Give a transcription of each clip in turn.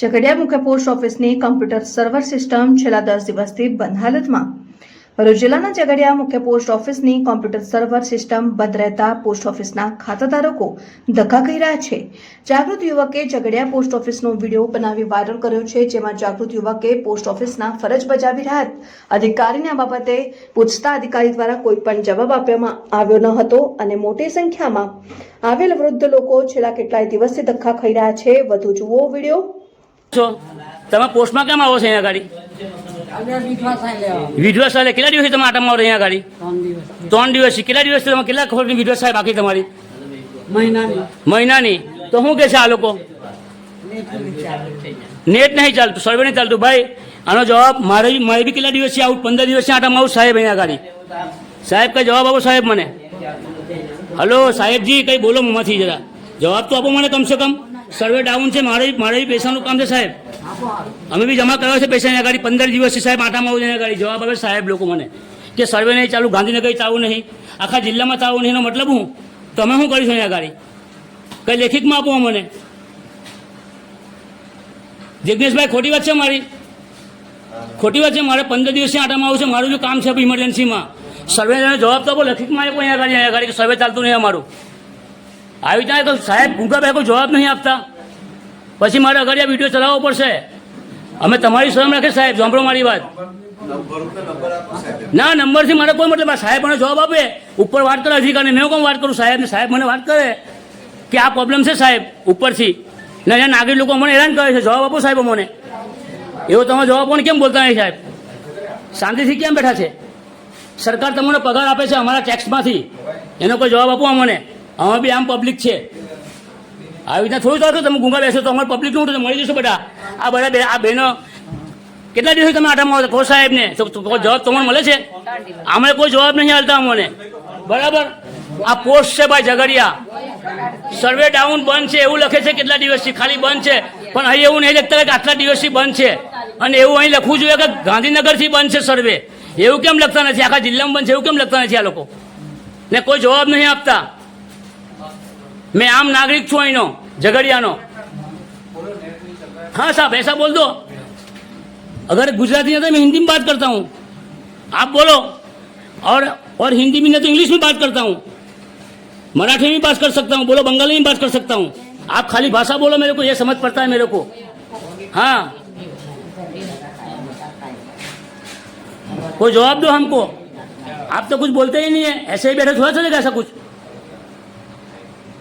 ઝઘડિયા મુખ્ય પોસ્ટ ઓફિસની computer server system છેલ્લા દસ દિવસથી બંધ હાલતમાં. ભરૂચ જિલ્લાના ઝઘડિયા મુખ્ય પોસ્ટ ઓફિસની કોમ્પ્યુટર સર્વર સિસ્ટમ બંધ રહેતા પોસ્ટ ઓફિસના ખાતાધારકો ધક્કા ખાઈ રહ્યા છે. જાગૃત યુવકે ઝઘડિયા પોસ્ટ ઓફિસનો વીડિયો બનાવી વાયરલ કર્યો છે, જેમાં જાગૃત યુવકે પોસ્ટ ઓફિસના ફરજ બજાવી રહ્યા અધિકારીને આ બાબતે પૂછતા અધિકારી દ્વારા કોઈ પણ જવાબ આપવામાં આવ્યો ન હતો અને મોટી સંખ્યામાં આવેલ વૃદ્ધ લોકો છેલ્લા કેટલાય દિવસથી ધક્કા ખાઈ રહ્યા છે. વધુ જુઓ વીડિયો. છો? તમે પોસ્ટમાં કેમ આવો છો અહીંયા ગાડી? વિધવા સાહેબ કેટલા દિવસથી તમે આટામાં આવો અહીંયા ગાડી? ત્રણ દિવસ દિવસથી. કેટલા દિવસથી તમે કેટલા ખોટની વિધવા સાહેબ બાકી તમારી? મહિનાની. તો શું કે છે આ લોકો? નેટ નહીં ચાલતું સર્વે નહીં ચાલતું. ભાઈ આનો જવાબ મારે મારે બી કેટલા દિવસથી આવું? પંદર દિવસથી આટામાં આવું સાહેબ અહીંયા ગાડી. સાહેબ કઈ જવાબ આપો સાહેબ મને? હલો સાહેબજી કઈ બોલો મમાંથી જરા. જવાબ તો આપો મને કમસે કમ. સર્વે ડાઉન છે, મારે મારે બી પૈસાનું કામ છે સાહેબ. અમે બી જમા કર્યો છે પૈસા અહીંયા ગાડી પંદર દિવસથી સાહેબ આટામાં આવું અહીંયા ગાડી જવાબ આપે સાહેબ લોકો મને કે સર્વે નહીં ચાલુ, ગાંધીનગર ચાલુ નહીં. આખા જિલ્લામાં ચાલુ નહીં, એનો મતલબ હું? તમે શું કરીશું અહીંયા ગાડી કઈ લેખિતમાં આપો મને જિજ્ઞેશભાઈ ખોટી વાત છે મારી? ખોટી વાત છે, મારે પંદર દિવસથી આટામાં આવું છે, મારું જો કામ છે ઇમરજન્સીમાં સર્વે જવાબ તો આપો, લખિતમાં આપો અહીંયા ગાડી અહીંયા ગાડી સર્વે ચાલતું નહીં અમારું. આવી જાય તો સાહેબ ભૂગા કોઈ જવાબ નહીં આપતા. પછી મારે અગર વીડિયો ચલાવવો પડશે. અમે તમારી શરમ રાખે સાહેબ, સાંભળો મારી વાત. ના, નંબરથી મારે કોઈ મતલબ સાહેબ મને જવાબ આપે. ઉપર વાત કરે અધિકારી મેં કોમ વાત કરું? સાહેબ સાહેબ મને વાત કરે કે આ પ્રોબ્લેમ છે સાહેબ, ઉપરથી. ને અહીંયા નાગરિક લોકો મને હેરાન કરે છે. જવાબ આપો સાહેબ મને એવો તમે જવાબ આપો કેમ બોલતા નહીં સાહેબ? શાંતિથી કેમ બેઠા છે? સરકાર તમને પગાર આપે છે અમારા ટેક્સમાંથી એનો કોઈ જવાબ આપો અમને. અમે બી આમ પબ્લિક છે. આવી રીતના થોડું ચાલશો, તમે ગુંગા બેસો તો અમારે પબ્લિકનું મળી જશો બધા. આ બધા બે આ બહેનો કેટલા દિવસથી તમે આટામાં આવો કહો સાહેબને. જવાબ તમને મળે છે? આમાં કોઈ જવાબ નહીં હાલતા અમને. બરાબર? આ પોસ્ટ છે ભાઈ ઝઘડિયા. સર્વે ડાઉન બંધ છે, એવું લખે છે કેટલા દિવસથી? ખાલી બંધ છે. પણ અહીં એવું નહીં લખતા કે આટલા દિવસથી બંધ છે. અને એવું અહીં લખવું જોઈએ કે ગાંધીનગરથી બંધ છે સર્વે એવું કેમ લખતા નથી? આખા જિલ્લામાં બંધ છે, એવું કેમ લખતા નથી આ લોકો? ને કોઈ જવાબ નહીં આપતા. मैं आम नागरिक छू अहीनो झगड़ियानो। हाँ साहब, ऐसा बोल दो। अगर गुजराती आता तो मैं हिंदी में बात करता हूँ। आप बोलो। और और हिंदी में नहीं तो इंग्लिश में बात करता हूँ। मराठी में बात कर सकता हूँ, बोलो, बंगाली में बात कर सकता हूँ। आप खाली भाषा बोलो, मेरे को ये समझ पड़ता है मेरे को। हाँ। कोई जवाब दो हमको। आप तो कुछ बोलते ही नहीं है। ऐसे ही बैठे थोड़ा चलेगा ऐसा कुछ?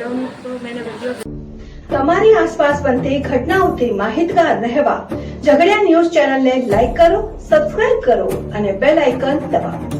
निरवनी तो मैंने वीडियो તમારી આસપાસ બનતી ઘટનાઓથી માહિતગાર રહેવા ઝઘડિયા ન્યૂઝ ચેનલને લાઈક કરો સબસ્ક્રાઇબ કરો અને બેલ આઇકન દબાવો